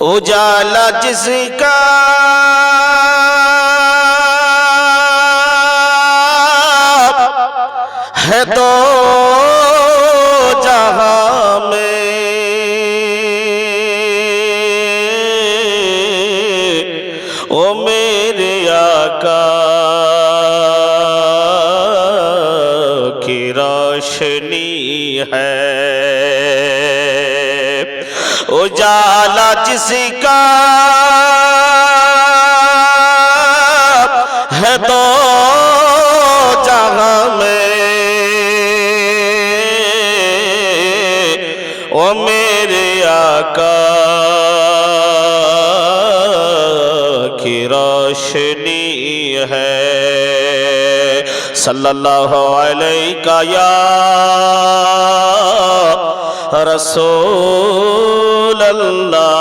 اجالا جس کا ہے تو جہاں میں او میرے آقا کی روشنی ہے۔ اجالا جس کا ہے تو جہاں میں، او میرے آقا کی روشنی ہے۔ صلی اللہ علیہ یا رسول اللہ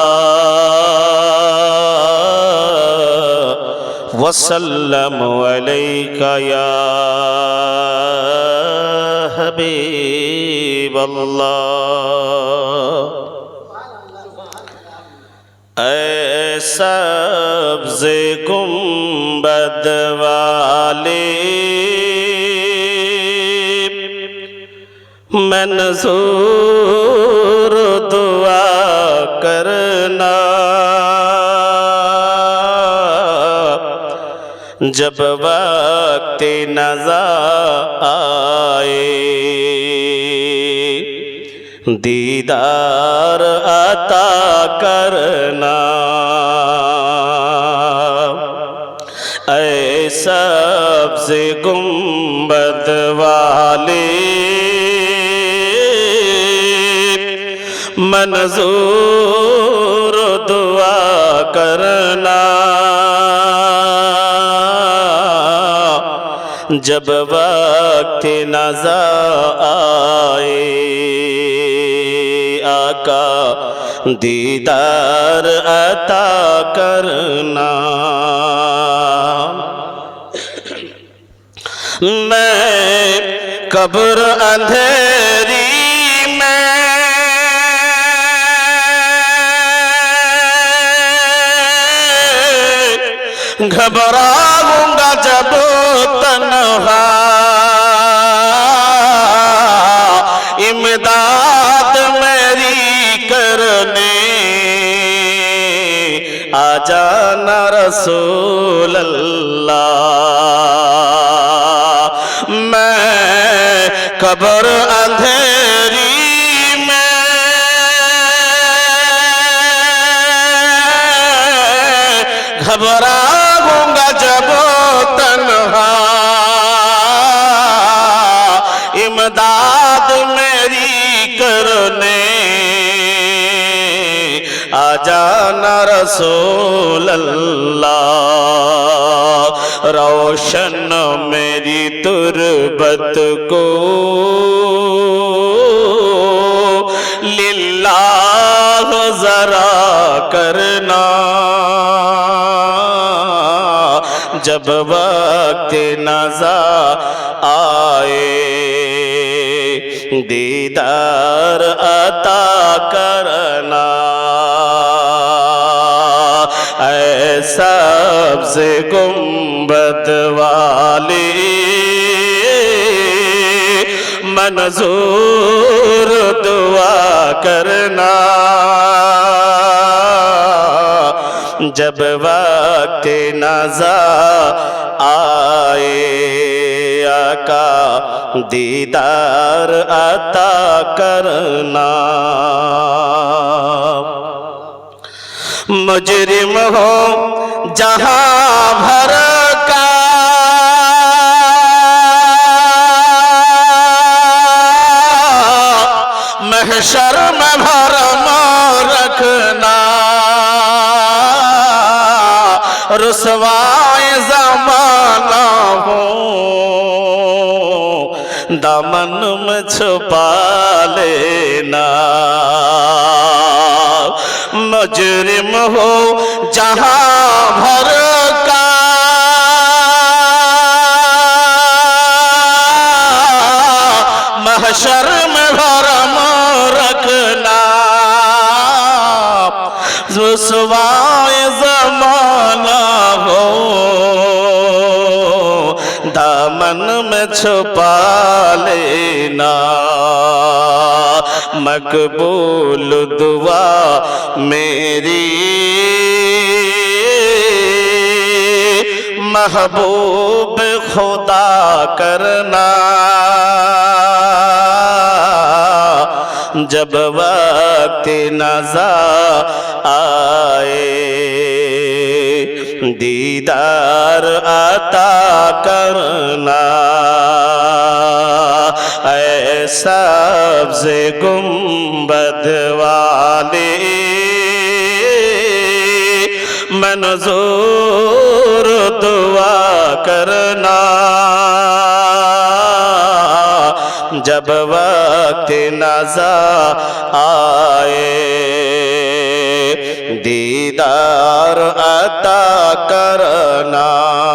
وسلم علیک یا حبیب اللہ اے سبز گنبد والے منظور دعا کرنا۔ جب وقت نظر آئے دیدار عطا کرنا۔ اے سبز گنبد والے منظور دعا کرنا۔ جب وقت نظر آئے آقا دیدار عطا کرنا۔ میں قبر اندھیری گھبراؤں گا جب تنہا۔ امداد میری کرنے۔ آ جانا رسول اللہ۔ میں قبر اندھیری میں گھبراؤں گا جب تنہا۔ امداد میری کرنے۔ آ جانا رسول اللہ۔ روشن میری تربت کو۔ جب وقت نظر آئے دیدار عطا کرنا۔ اے سبز گنبد والی منظور دعا کرنا۔ جب وقت نظر آئے آقا دیدار عطا کرنا۔ مجرم ہو جہاں بھر رسوائے زمانہ ہو۔ دامن میں چھپا لینا۔ مجرم ہو جہاں بھر چھپا لینا۔ مقبول دعا میری۔ محبوب خدا کرنا۔ جب وقت نزا آئے دیدار عطا کرنا۔ اے سبز گنبد والے منظور دعا کرنا۔ جب وقت نزا آئے دیدار عطا کرنا۔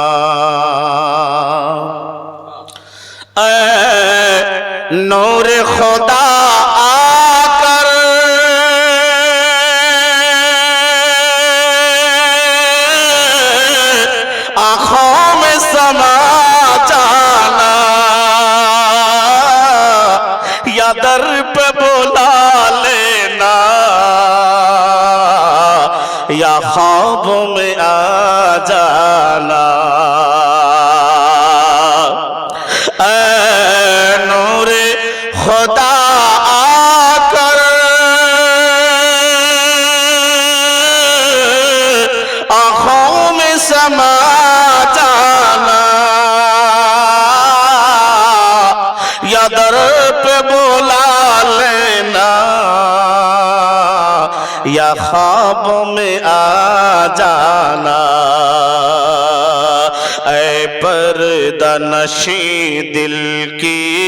اے پردہ نشیں دل کی۔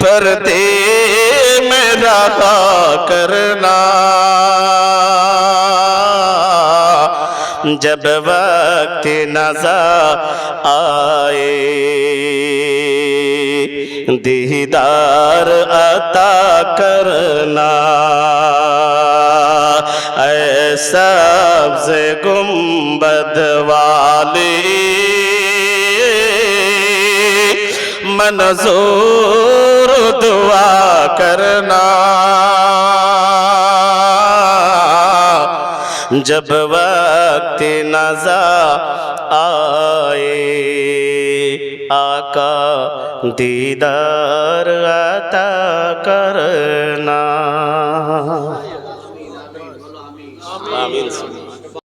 پردے میں رہا کرنا۔ جب وقت نظر آئے۔ دیدار عطا کرنا۔ اے سبز گنبد والے منظور دعا کرنا۔ جب وقت نزا آئے آقا دیدار عطا کرنا۔